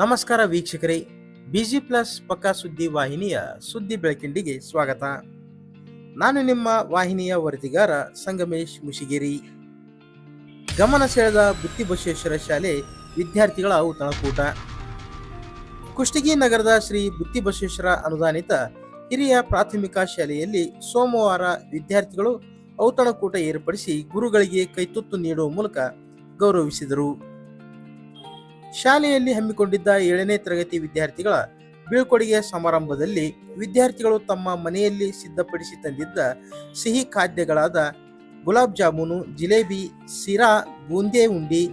ನಮಸ್ಕಾರ ವೀಕ್ಷಕರೇ, busy plus ಪಕ್ಕಾ ಸುದ್ದಿ ವಾಹಿನಿಯ ಸುದ್ದಿ ಬೆಳಕಿಂಡಿಗೆ ಸ್ವಾಗತ. ನಾನು ನಿಮ್ಮ ವಾಹಿನಿಯ ವರದಿಗಾರ ಸಂಗಮೇಶ್ ಮುಷಿಗಿರಿ. ಗಮನ ಸೆಳೆದ ಬುತ್ತಿಬಸವೇಶ್ವರ ಶಾಲೆ ವಿದ್ಯಾರ್ಥಿಗಳ ಔತಣಕೂಟ ಕುಷ್ಟಗಿ ನಗರದ ಶ್ರೀ ಬುತ್ತಿ ಬಸವೇಶ್ವರ ಅನುದಾನಿತ ಹಿರಿಯ ಪ್ರಾಥಮಿಕ ಶಾಲೆಯಲ್ಲಿ ಸೋಮವಾರ ವಿದ್ಯಾರ್ಥಿಗಳು ಔತಣಕೂಟ ಏರ್ಪಡಿಸಿ ಗುರುಗಳಿಗೆ ಕೈತುತ್ತು ನೀಡುವ ಮೂಲಕ ಗೌರವಿಸಿದರು. ಶಾಲೆಯಲ್ಲಿ ಹಮ್ಮಿಕೊಂಡಿದ್ದ ಏಳನೇ ತರಗತಿ ವಿದ್ಯಾರ್ಥಿಗಳ ಬೀಳ್ಕೊಡುಗೆ ಸಮಾರಂಭದಲ್ಲಿ ವಿದ್ಯಾರ್ಥಿಗಳು ತಮ್ಮ ಮನೆಯಲ್ಲಿ ಸಿದ್ಧಪಡಿಸಿ ತಂದಿದ್ದ ಸಿಹಿ ಖಾದ್ಯಗಳಾದ ಗುಲಾಬ್ ಜಾಮೂನು, ಜಿಲೇಬಿ ಸಿರಾ ಬೂಂದೇ ಉಂಡಿ,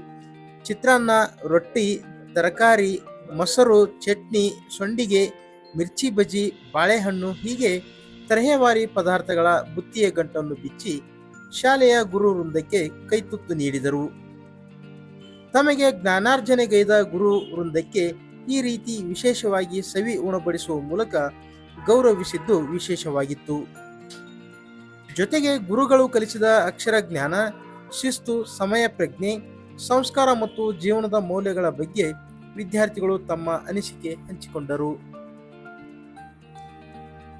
ಚಿತ್ರಾನ್ನ, ರೊಟ್ಟಿ, ತರಕಾರಿ, ಮೊಸರು, ಚಟ್ನಿ, ಸೊಂಡಿಗೆ, ಮಿರ್ಚಿ ಬಜಿ ಬಾಳೆಹಣ್ಣು ಹೀಗೆ ತರಹೇವಾರಿ ಪದಾರ್ಥಗಳ ಬುತ್ತಿಯ ಗಂಟನ್ನು ಬಿಚ್ಚಿ ಶಾಲೆಯ ಗುರು ವೃಂದಕ್ಕೆ ಕೈತುತ್ತು ನೀಡಿದರು. ತಮಗೆ ಜ್ಞಾನಾರ್ಜನೆಗೈದ ಗುರು ವೃಂದಕ್ಕೆ ಈ ರೀತಿ ವಿಶೇಷವಾಗಿ ಸವಿ ಉಣಬಡಿಸುವ ಮೂಲಕ ಗೌರವಿಸಿದ್ದು ವಿಶೇಷವಾಗಿತ್ತು. ಜೊತೆಗೆ ಗುರುಗಳು ಕಲಿಸಿದ ಅಕ್ಷರ ಜ್ಞಾನ, ಶಿಸ್ತು, ಸಮಯ ಪ್ರಜ್ಞೆ, ಸಂಸ್ಕಾರ ಮತ್ತು ಜೀವನದ ಮೌಲ್ಯಗಳ ಬಗ್ಗೆ ವಿದ್ಯಾರ್ಥಿಗಳು ತಮ್ಮ ಅನಿಸಿಕೆ ಹಂಚಿಕೊಂಡರು.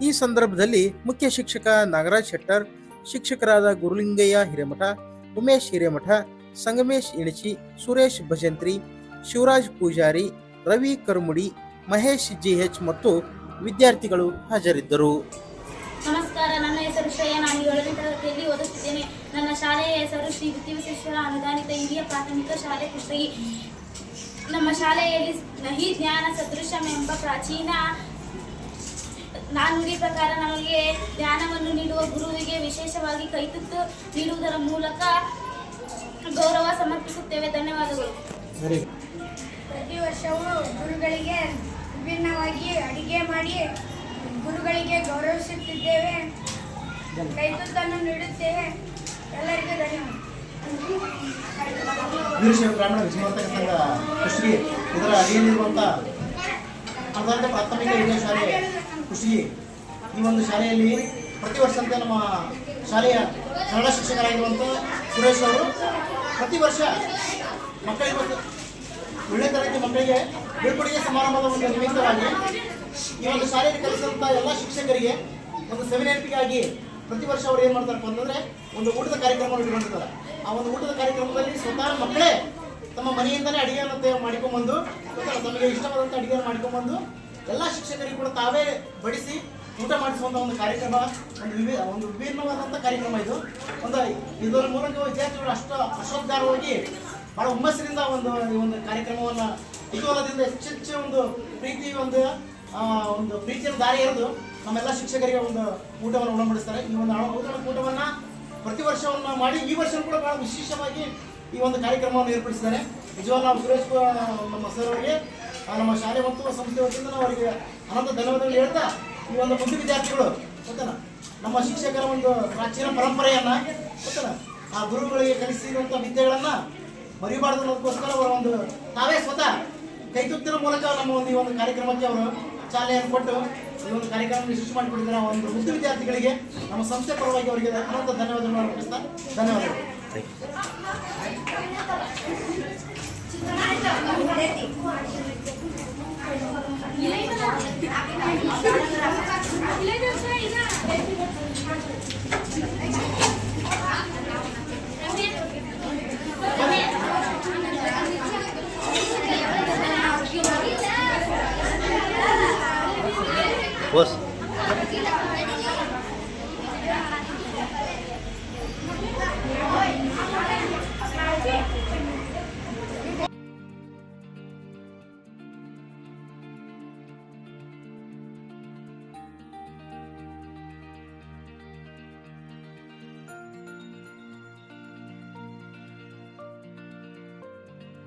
ಈ ಸಂದರ್ಭದಲ್ಲಿ ಮುಖ್ಯ ಶಿಕ್ಷಕ ನಾಗರಾಜ್ ಶೆಟ್ಟರ್, ಶಿಕ್ಷಕರಾದ ಗುರುಲಿಂಗಯ್ಯ ಹಿರೇಮಠ, ಉಮೇಶ್ ಹಿರೇಮಠ ಸಂಗಮೇಶ್ ಇಣಚಿ ಸುರೇಶ್ ಭಜಂತ್ರಿ, ಶಿವರಾಜ್ ಪೂಜಾರಿ, ರವಿ ಕರ್ಮುಡಿ, ಮಹೇಶ್ ಜಿಎಚ್ ಮತ್ತು ವಿದ್ಯಾರ್ಥಿಗಳು ಹಾಜರಿದ್ದರು. ನಮಸ್ಕಾರ, ನನ್ನ ಹೆಸರು ಶ್ರೇಯ. ನಾನು ಏಳನೇ ತರಗತಿಯಲ್ಲಿ ಓದುತ್ತಿದ್ದೇನೆ. ನನ್ನ ಶಾಲೆಯ ಹೆಸರು ಶ್ರೀ ಬುದ್ಧಿವಿಶ್ವೇಶ್ವರ ಅನುದಾನಿತ ಹಿರಿಯ ಪ್ರಾಥಮಿಕ ಶಾಲೆ ಕುಷ್ಟಗಿ. ನಮ್ಮ ಶಾಲೆಯಲ್ಲಿ ನಹಿ ಜ್ಞಾನ ಸದೃಶಮೆಂಬ ಪ್ರಾಚೀನ ನಾನುಡಿ ಪ್ರಕಾರ ನಮಗೆ ಜ್ಞಾನವನ್ನು ನೀಡುವ ಗುರುವಿಗೆ ವಿಶೇಷವಾಗಿ ಕೈತುತ್ತು ನೀಡುವುದರ ಮೂಲಕ ಗೌರವ ಸಮರ್ಪಿಸುತ್ತೇವೆ. ಧನ್ಯವಾದಗಳು. ಪ್ರತಿ ವರ್ಷವೂ ಗುರುಗಳಿಗೆ ವಿಭಿನ್ನವಾಗಿ ಅಡಿಗೆ ಮಾಡಿ ಗುರುಗಳಿಗೆ ಗೌರವಿಸುತ್ತಿದ್ದೇವೆ. ಕೈತುತ್ತನ್ನು ನೀಡುತ್ತೇವೆ. ಎಲ್ಲರಿಗೂ ಧನ್ಯವಾದ ವೀರಶೈವ ಗ್ರಾಮೀಣ ವಿಜಯವರ್ತಕ ಸಂಘ ಕೃಷಿ ಇದರ ಅಡಿಯಲ್ಲಿರುವಂಥ ಅರ್ಧಾರ್ಧ ಪ್ರಾಥಮಿಕ ಹಿರಿಯ ಶಾಲೆ ಕೃಷಿ ಈ ಒಂದು ಶಾಲೆಯಲ್ಲಿ ಪ್ರತಿ ವರ್ಷದಂತೆ ನಮ್ಮ ಶಾಲೆಯ ಕನ್ನಡ ಶಿಕ್ಷಕರಾಗಿರುವಂಥ ಸುರೇಶ್ ಅವರು. ಪ್ರತಿ ವರ್ಷ ಮಕ್ಕಳಿಗೆ ಒಳ್ಳೆ ತರಗತಿ ಮಕ್ಕಳಿಗೆ ಬೀಳ್ಕೊಡುಗೆ ಸಮಾರಂಭದ ಒಂದು ನಿಮಿತ್ತವಾಗಿ ಈ ಒಂದು ಶಾಲೆಯಲ್ಲಿ ಕಲಿಸಿದಂಥ ಎಲ್ಲ ಶಿಕ್ಷಕರಿಗೆ ಒಂದು ಸವಿನೆನಪಿಗಾಗಿ ಪ್ರತಿ ವರ್ಷ ಅವ್ರು ಏನು ಮಾಡ್ತಾರಪ್ಪ ಅಂತಂದ್ರೆ ಒಂದು ಊಟದ ಕಾರ್ಯಕ್ರಮವನ್ನು ಇಟ್ಕೊಂಡಿರ್ತಾರೆ. ಆ ಒಂದು ಊಟದ ಕಾರ್ಯಕ್ರಮದಲ್ಲಿ ಸ್ವತಃ ಮಕ್ಕಳೇ ತಮ್ಮ ಮನೆಯಿಂದಲೇ ಅಡಿಗೆಯನ್ನು ಮಾಡಿಕೊಂಡ್ಬಂದು ತಮಗೆ ಇಷ್ಟವಾದಂಥ ಅಡಿಗೆಯನ್ನು ಮಾಡ್ಕೊಂಡ್ಬಂದು ಎಲ್ಲ ಶಿಕ್ಷಕರಿಗೂ ಕೂಡ ತಾವೇ ಬಡಿಸಿ ಊಟ ಮಾಡಿಸುವಂಥ ಒಂದು ಕಾರ್ಯಕ್ರಮ, ಒಂದು ವಿವಿ, ಒಂದು ವಿಭಿನ್ನವಾದಂಥ ಕಾರ್ಯಕ್ರಮ ಇದು. ಒಂದು ಇದರ ಮೂಲಕ ವಿದ್ಯಾರ್ಥಿಗಳು ಅಷ್ಟ ಅಶ್ರದ್ಧಾರವಾಗಿ ಬಹಳ ಹುಮ್ಮಸ್ಸಿನಿಂದ ಒಂದು ಈ ಒಂದು ಕಾರ್ಯಕ್ರಮವನ್ನು ಕುತೂಹಲದಿಂದ ಹೆಚ್ಚೆಚ್ಚು ಒಂದು ಪ್ರೀತಿ ಒಂದು ಒಂದು ಪ್ರೀತಿಯ ದಾರಿ ಎರೆದು ನಮ್ಮೆಲ್ಲ ಶಿಕ್ಷಕರಿಗೆ ಒಂದು ಊಟವನ್ನು ಉಣಬಡಿಸ್ತಾರೆ ಈ ಒಂದು ಊಟವನ್ನು ಪ್ರತಿ ವರ್ಷವನ್ನು ಮಾಡಿ ಈ ವರ್ಷ ಕೂಡ ಬಹಳ ವಿಶೇಷವಾಗಿ ಈ ಒಂದು ಕಾರ್ಯಕ್ರಮವನ್ನು ಏರ್ಪಡಿಸಿದ್ದಾರೆ. ನಿಜವಾಗ ನಾವು ಸುರೇಶ್ ನಮ್ಮ ಸರ್ ಅವರಿಗೆ ನಮ್ಮ ಶಾಲೆ ಮತ್ತು ಸಂಸ್ಥೆ ವತಿಯಿಂದ ನಾವು ಅವರಿಗೆ ಅನಂತ ಧನ್ಯವಾದಗಳು ಹೇಳ್ತಾ ಈ ಒಂದು ಮುಂದೆ ವಿದ್ಯಾರ್ಥಿಗಳು, ಗೊತ್ತಲ್ಲ? ನಮ್ಮ ಶಿಕ್ಷಕರ ಒಂದು ಪ್ರಾಚೀನ ಪರಂಪರೆಯನ್ನ, ಗೊತ್ತಲ್ಲ? ಆ ಗುರುಗಳಿಗೆ ಕಲಿಸಿರುವಂಥ ವಿದ್ಯೆಗಳನ್ನ ಮರಿಬಾರ್ದು ಅನ್ನೋದಕ್ಕೋಸ್ಕರ ಅವರ ಒಂದು ತಾವೇ ಸ್ವತಃ ಕೈತುತ್ತಿನ ಮೂಲಕ ನಮ್ಮ ಒಂದು ಈ ಒಂದು ಕಾರ್ಯಕ್ರಮಕ್ಕೆ ಅವರು ಚಾಲನೆಯನ್ನು ಕೊಟ್ಟು ಈ ಒಂದು ಕಾರ್ಯಕ್ರಮ ಸೃಷ್ಟಿ ಮಾಡಿಕೊಟ್ಟಿದ್ದಾರೆ. ಒಂದು ಮುದ್ದು ವಿದ್ಯಾರ್ಥಿಗಳಿಗೆ ನಮ್ಮ ಸಂಸ್ಥೆ ಪರವಾಗಿ ಅವರಿಗೆ ಅನಂತ ಧನ್ಯವಾದಗಳನ್ನು ಅರ್ಪಿಸ್ತಾ ಧನ್ಯವಾದಗಳು. Pues.